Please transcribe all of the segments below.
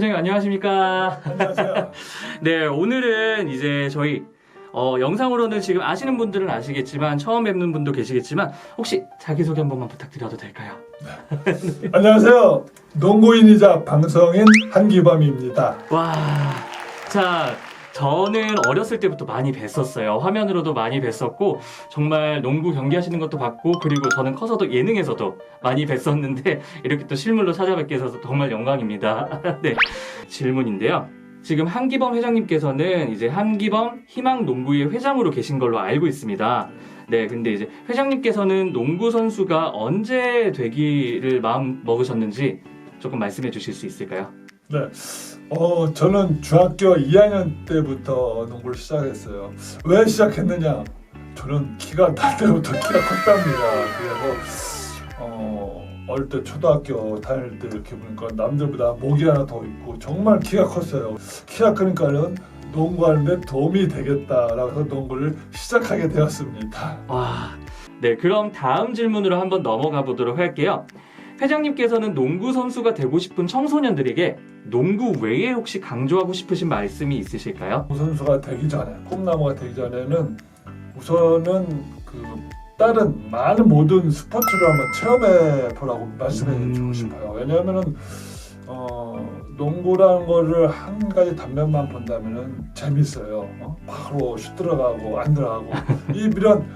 회장님 안녕하십니까? 안녕하세요. 네, 오늘은 이제 저희 어, 영상으로는 지금 아시는 분들은 아시겠지만 처음 뵙는 분도 계시겠지만 혹시 자기소개 한 번만 부탁드려도 될까요? 안녕하세요. 농구인이자 방송인 한기범입니다. 와, 자, 저는 어렸을 때부터 많이 뵀었어요. 화면으로도 많이 뵀었고, 정말 농구 경기하시는 것도 봤고, 그리고 저는 커서도 예능에서도 많이 뵀었는데, 이렇게 또 실물로 찾아뵙게 해서 정말 영광입니다. 네. 질문인데요. 지금 한기범 회장님께서는 이제 한기범 희망 농구의 회장으로 계신 걸로 알고 있습니다. 네, 근데 이제 회장님께서는 농구 선수가 언제 되기를 마음 먹으셨는지 조금 말씀해 주실 수 있을까요? 네. 어, 저는 중학교 2학년 때부터 농구를 시작했어요. 왜 시작했느냐? 저는 키가 날 때부터 키가 컸답니다. 그래서 어, 어릴 때 초등학교 다닐 때 이렇게 보니까 남들보다 목이 하나 더 있고 정말 키가 컸어요. 키가 크니까는 농구하는데 도움이 되겠다라고 해서 농구를 시작하게 되었습니다. 와, 네, 그럼 다음 질문으로 한번 넘어가 보도록 할게요. 회장님께서는 농구 선수가 되고 싶은 청소년들에게 농구 외에 혹시 강조하고 싶으신 말씀이 있으실까요? 선수가 되기 전에 꿈나무가 되기 전에는 우선은 그 다른 많은 모든 스포츠를 한번 체험해 보라고 말씀해 음. 주고 싶어요. 왜냐하면은 어, 농구라는 거를 한 가지 단면만 본다면은 재밌어요. 어? 바로 슛 들어가고 안 들어가고 이 이런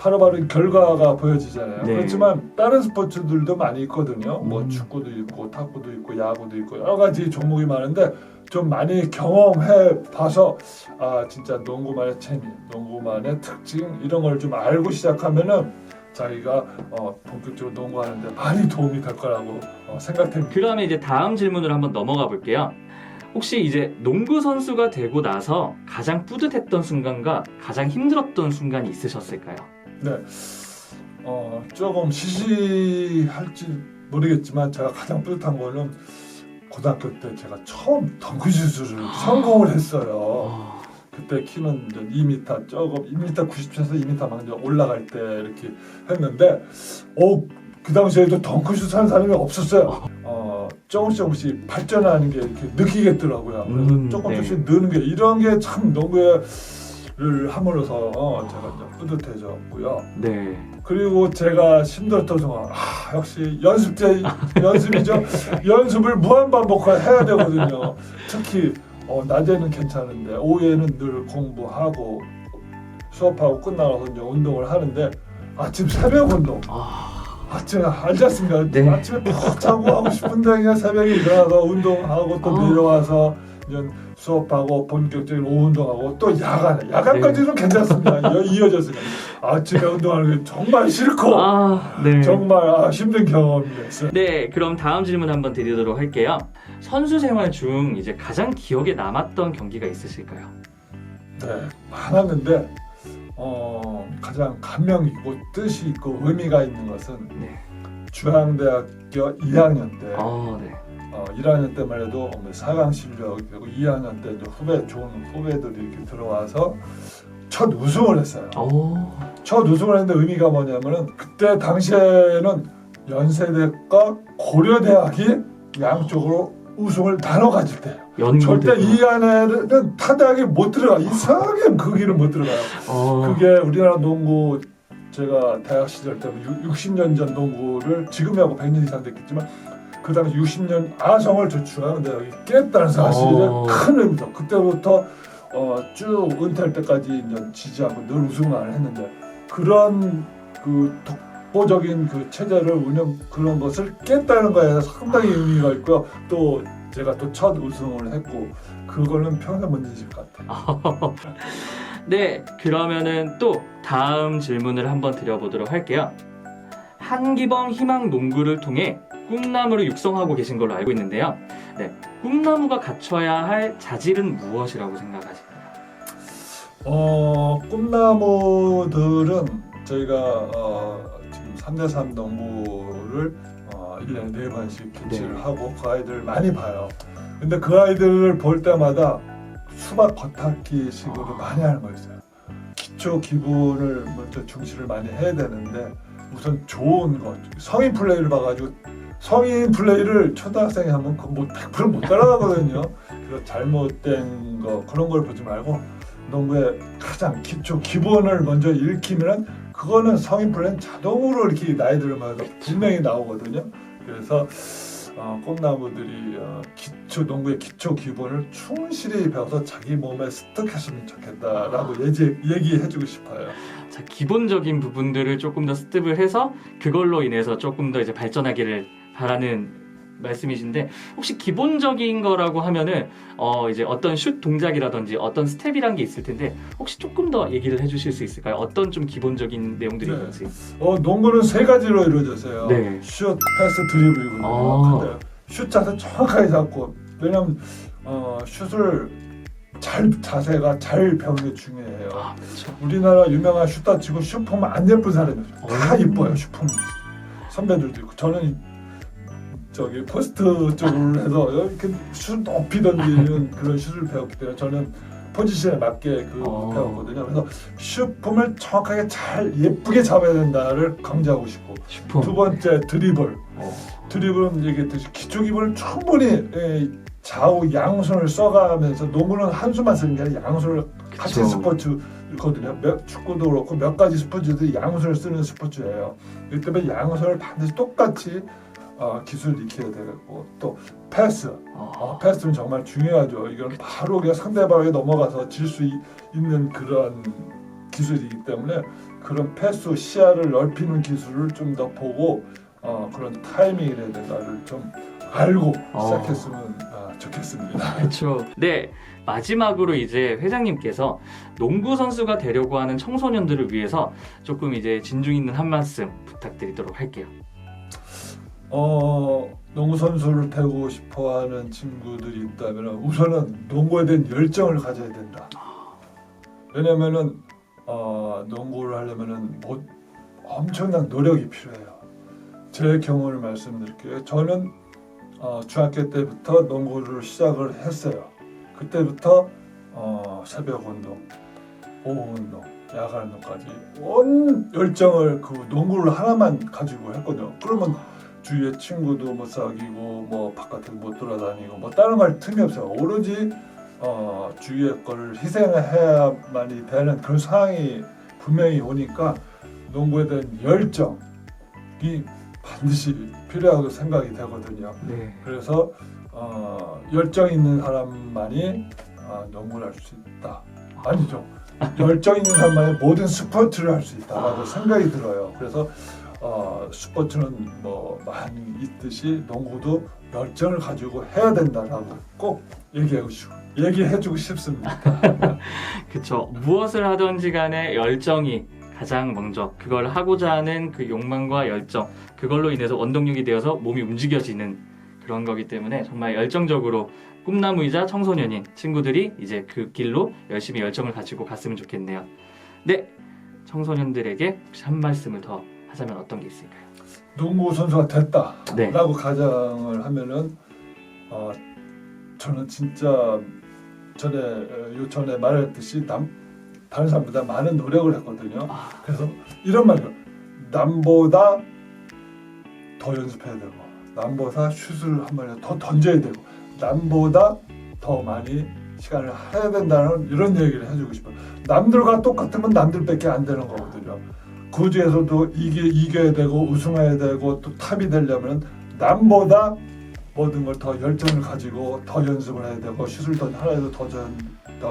바로바로 결과가 보여지잖아요. 네. 그렇지만 다른 스포츠들도 많이 있거든요. 뭐 음. 축구도 있고 탁구도 있고 야구도 있고 여러 가지 종목이 많은데 좀 많이 경험해 봐서 아 진짜 농구만의 재미, 농구만의 특징 이런 걸 좀 알고 시작하면은 자기가 어, 본격적으로 농구하는데 많이 도움이 될 거라고 어, 생각됩니다. 그러면 이제 다음 질문으로 한번 넘어가 볼게요. 혹시 이제 농구 선수가 되고 나서 가장 뿌듯했던 순간과 가장 힘들었던 순간이 있으셨을까요? 네, 어, 조금 시시할지 모르겠지만 제가 가장 뿌듯한 거는 고등학교 때 제가 처음 덩크슛을 성공을 했어요. 어, 그때 키는 이제 2m 조금 2m 90에서 2m 막 이제 올라갈 때 이렇게 했는데 어 그 당시에도 덩크슛 하는 사람이 없었어요. 어 조금씩 조금씩 발전하는 게 이렇게 느끼겠더라고요. 그래서 음, 조금 네. 조금씩 느는 게 이런 게 참 농구 를 함으로써 어, 제가 이제 뿌듯해졌고요. 네. 그리고 제가 힘들었던 순간 아 역시 연습 때 연습이죠 연습을 무한 반복해야 되거든요 특히 어, 낮에는 괜찮은데 오후에는 늘 공부하고 수업하고 끝나고 이제 운동을 하는데 아침 새벽 운동 아, 아침에 앉았습니다 네. 아침에 푹 자고 하고 싶은데 그냥 새벽에 일어나서 운동하고 또 아. 내려와서 이제 수업하고 본격적인 오후 운동하고 또 야간에 야간까지는 괜찮습니다 이- 이어졌으니까 아침에 운동하는 게 정말 싫고 아, 네. 정말 아, 힘든 경험이었어요. 네, 그럼 다음 질문 한번 드리도록 할게요. 선수 생활 중 이제 가장 기억에 남았던 경기가 있으실까요? 네, 많았는데 어, 가장 감명 있고 뜻이 있고 의미가 있는 것은 네. 중앙대학교 2학년 때 아, 네. 어, 1학년 때만 해도 4강 실력이 되고 2학년 때 이제 후배 좋은 후배들이 이렇게 들어와서 첫 우승을 했어요. 오, 첫 우승을 했는데 의미가 뭐냐면은 그때 당시에는 연세대과 고려대학이 양쪽으로 우승을 나눠 가질 때예요. 연고 절대 이 안에는 타대학이 못 들어가 이상하게 그 길은 못 들어가요. 어, 그게 우리나라 농구 제가 대학 시절 때 60년 전 농구를 지금하고 100년 이상 됐겠지만 그 당시 60년 아성을 저 중앙대학이 깼다는 사실에 어. 큰 의미죠. 그때부터 어, 쭉 은퇴할 때까지 이제 지지하고 늘 우승만 했는데 그런 그 독보적인 그 체제를 운영 그런 것을 깼다는 거에 상당히 의미가 있고요. 또 제가 또 첫 우승을 했고 그거는 평생 못 잊을 것 같아요. 네, 그러면은 또 다음 질문을 한번 드려보도록 할게요. 한기범 희망 농구를 통해 꿈나무를 육성하고 계신 걸로 알고 있는데요. 네, 꿈나무가 갖춰야 할 자질은 무엇이라고 생각하시나요? 어, 꿈나무들은 저희가 어, 지금 3대3 농구를 어, 1년에 4번씩 개최를 네. 하고 그 아이들을 많이 봐요. 근데 그 아이들을 볼 때마다 수박 겉핥기 식으로 많이 하는 거 있어요. 기초 기본을 먼저 중시를 많이 해야 되는데 우선 좋은 것 성인 플레이를 봐가지고 성인 플레이를 초등학생이 하면 그뭐 100%못 따라가거든요. 그래서 잘못된 거 그런 걸 보지 말고 농구의 가장 기초 기본을 먼저 읽히면 그거는 성인 플레이는 자동으로 이렇게 나이 들면서 분명히 나오거든요. 그래서 어, 꽃나무들이 어, 기초 농구의 기초 기본을 충실히 배워서 자기 몸에 습득했으면 좋겠다라고 얘기, 얘기해주고 싶어요. 자, 기본적인 부분들을 조금 더 습득을 해서 그걸로 인해서 조금 더 이제 발전하기를 바 라는 말씀이신데 혹시 기본적인 거라고 하면은 어 이제 어떤 슛 동작이라든지 어떤 스텝이란 게 있을 텐데 혹시 조금 더 얘기를 해주실 수 있을까요? 어떤 좀 기본적인 내용들이 네. 있는지. 어, 농구는 세 가지로 이루어져서요. 네. 슛, 패스, 드리블이거든요. 아. 근데 슛 자세 정확하게 잡고 왜냐면 어, 슛을 잘 자세가 잘 배우는 게 중요해요. 아 그렇죠. 우리나라 유명한 슛다 치고 슈퍼는 안 예쁜 사람이 없어요. 다 오. 이뻐요 슈퍼는 선배들도 있고 저는 저기 포스트 쪽으로 해서 이렇게 슛 높이 던지는 그런 슛을 배웠기 때문에 저는 포지션에 맞게 그 어. 배웠거든요. 그래서 슈폼을 정확하게 잘 예쁘게 잡아야 된다를 강조하고 싶고 슈퍼. 두 번째 드리블 어. 드리블은 얘기했듯이 기초 기본을 충분히 에, 좌우 양손을 써가면서 농구는 한 수만 쓰는 게 아니라 양손을 같이. 스포츠거든요. 몇, 축구도 그렇고 몇 가지 스포츠들이 양손을 쓰는 스포츠예요. 이 때문에 양손을 반드시 똑같이 어, 기술 익혀야 되고 또 패스 어, 어. 패스는 정말 중요하죠. 이건 바로 그냥 상대방에 넘어가서 질 수 있는 그런 기술이기 때문에 그런 패스 시야를 넓히는 기술을 좀 더 보고 어, 그런 타이밍이라든가를 좀 알고 어. 시작했으면 아, 좋겠습니다. 그렇죠. 네. 마지막으로 이제 회장님께서 농구 선수가 되려고 하는 청소년들을 위해서 조금 이제 진중 있는 한 말씀 부탁드리도록 할게요. 어, 농구 선수를 되고 싶어하는 친구들이 있다면 우선은 농구에 대한 열정을 가져야 된다. 왜냐면은 어, 농구를 하려면은 뭐 엄청난 노력이 필요해요. 제 경험을 말씀드릴게요. 저는 어, 중학교 때부터 농구를 시작을 했어요. 그때부터 어, 새벽 운동, 오후 운동, 야간 운동까지 온 열정을 그 농구를 하나만 가지고 했거든요. 그러면 주위에 친구도 못 사귀고 뭐 바깥에 못 돌아다니고 뭐 다른 걸 틈이 없어요. 오로지 어, 주위의 거를 희생해야만이 되는 그런 상황이 분명히 오니까 농구에 대한 열정이 반드시 필요하다고 생각이 되거든요. 네. 그래서 어, 열정 있는 사람만이 어, 농구를 할 수 있다. 아니죠. 열정 있는 사람만이 모든 스포츠를 할 수 있다라고 아. 생각이 들어요. 그래서 어, 스포츠는 뭐 많이 있듯이 농구도 열정을 가지고 해야 된다라고 꼭 얘기하고 싶, 얘기해주고 싶습니다. 그렇죠. 무엇을 하든지 간에 열정이 가장 먼저 그걸 하고자 하는 그 욕망과 열정 그걸로 인해서 원동력이 되어서 몸이 움직여지는 그런 거기 때문에 정말 열정적으로 꿈나무이자 청소년인 친구들이 이제 그 길로 열심히 열정을 가지고 갔으면 좋겠네요. 네, 청소년들에게 한 말씀을 더 하자면 어떤 게 있을까요? 농구 선수가 됐다라고 네, 가정을 하면은 어, 저는 진짜 전에 어, 요 전에 말했듯이 남 다른 사람보다 많은 노력을 했거든요. 아. 그래서 이런 말이요. 남보다 더 연습해야 되고 남보다 슛을 한 번에 더 던져야 되고 남보다 더 많이 시간을 해야 된다는 이런 얘기를 해주고 싶어요. 남들과 똑같으면 남들밖에 안 되는 거거든요. 그 중에서도 이게 이겨야 되고 우승해야 되고 또 탑이 되려면 남보다 모든 걸 더 열정을 가지고 더 연습을 해야 되고 슛을 더 하나라도 더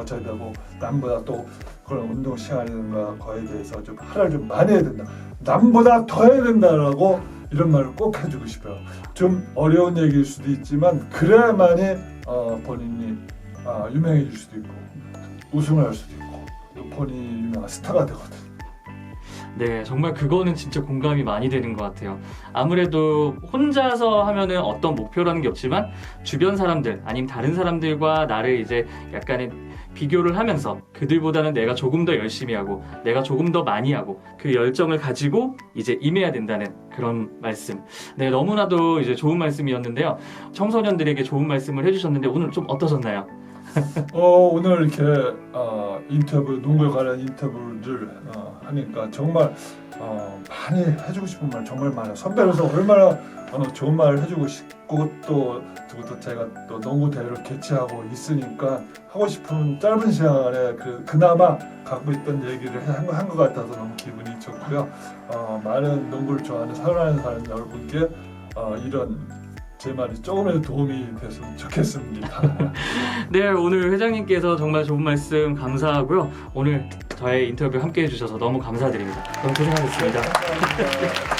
쳐야 되고 남보다 또 그런 운동 시간이든가 거에 대해서 좀 하나를 좀 많이 해야 된다. 남보다 더 해야 된다라고 이런 말을 꼭 해주고 싶어요. 좀 어려운 얘기일 수도 있지만 그래야만이 어, 본인이 아, 유명해질 수도 있고 우승을 할 수도 있고 또 본인이 유명한 스타가 되거든. 네, 정말 그거는 진짜 공감이 많이 되는 것 같아요. 아무래도 혼자서 하면은 어떤 목표라는 게 없지만 주변 사람들 아니면 다른 사람들과 나를 이제 약간의 비교를 하면서 그들보다는 내가 조금 더 열심히 하고 내가 조금 더 많이 하고 그 열정을 가지고 이제 임해야 된다는 그런 말씀. 네, 너무나도 이제 좋은 말씀이었는데요. 청소년들에게 좋은 말씀을 해주셨는데 오늘 좀 어떠셨나요? 어, 오늘 이렇게 어, 인터뷰 농구에 관한 인터뷰를 어, 하니까 정말 어, 많이 해주고 싶은 말 정말 많아요. 선배로서 얼마나 어, 좋은 말을 해주고 싶고 또 그리고 또 제가 또 농구 대회를 개최하고 있으니까 하고 싶은 짧은 시간에 그 그나마 갖고 있던 얘기를 한것 같아서 너무 기분이 좋고요. 어, 많은 농구를 좋아하는 사랑하는 사람 여러분께 어, 이런 제 말이 조금이라도 도움이 됐으면 좋겠습니다. 네, 오늘 회장님께서 정말 좋은 말씀 감사하고요. 오늘 저의 인터뷰 함께 해주셔서 너무 감사드립니다. 너무 고생하셨습니다. 감사합니다.